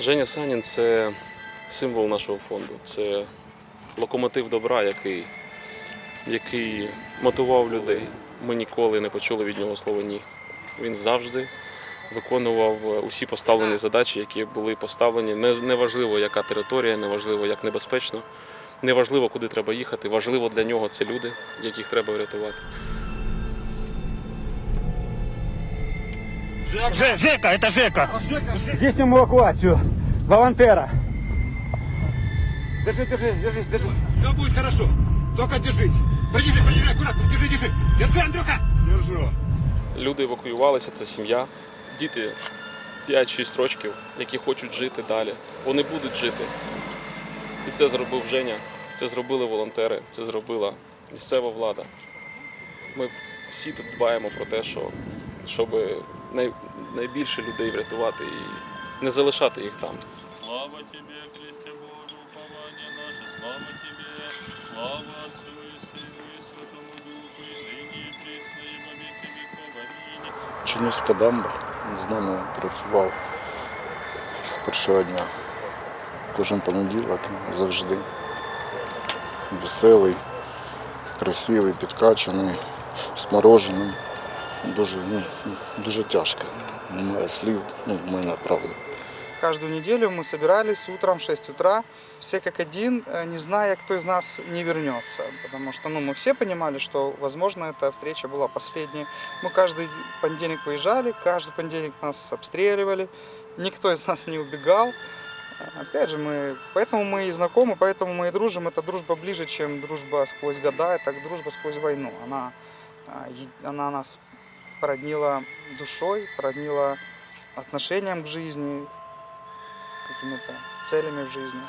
Женя Санін це символ нашого фонду. Це локомотив добра, який, який мотивував людей. Ми ніколи не почули від нього слова ні. Він завжди виконував е, усі поставлені задачі, які були поставлені. Неважливо, яка територія, неважливо, як небезпечно, неважливо, куди треба їхати. Важливо для нього це люди, яких треба врятувати. Ж- Жека, это Жека. Здійснюємо евакуацію волонтера. Держи, держи, держись, держись. Все будет хорошо. Только держись. Придержи, придержи, аккуратно. Держи, держи. Держи, Андрюха. Держу. Люди евакуювалися, це сім'я, діти 5-6 років, які хочуть жити далі. Вони будуть жити. І це зробив Женя, це зробили волонтери, це зробила місцева влада. Ми всі тут дбаємо про те, що, щоб най, найбільше людей врятувати і не залишати їх там. Слава Тебе, Христе Боже, упование наше, слава Тебе, слава Отцу и Сыну и Святому Духу, и ныне и присно, и во веки веков. Аминь. Чернівська дамба з нами працював з першого дня. Кожен понеділок завжди. Веселий, красивий, підкачаний, смороженим. Дуже, ну, дуже тяжко. Немає слів, ну, в мене правда. Каждую неделю мы собирались утром в 6 утра, все как один, э, не зная, кто из нас не вернется. Потому что ну, мы все понимали, что, возможно, эта встреча была последней. Мы каждый понедельник выезжали, каждый понедельник нас обстреливали, никто из нас не убегал. Опять же, мы, поэтому мы и знакомы, поэтому мы и дружим. Это дружба ближе, чем дружба сквозь года, это дружба сквозь войну. Она, а, она нас породнила душой, породнила отношением к жизни, какими-то целями в жизни.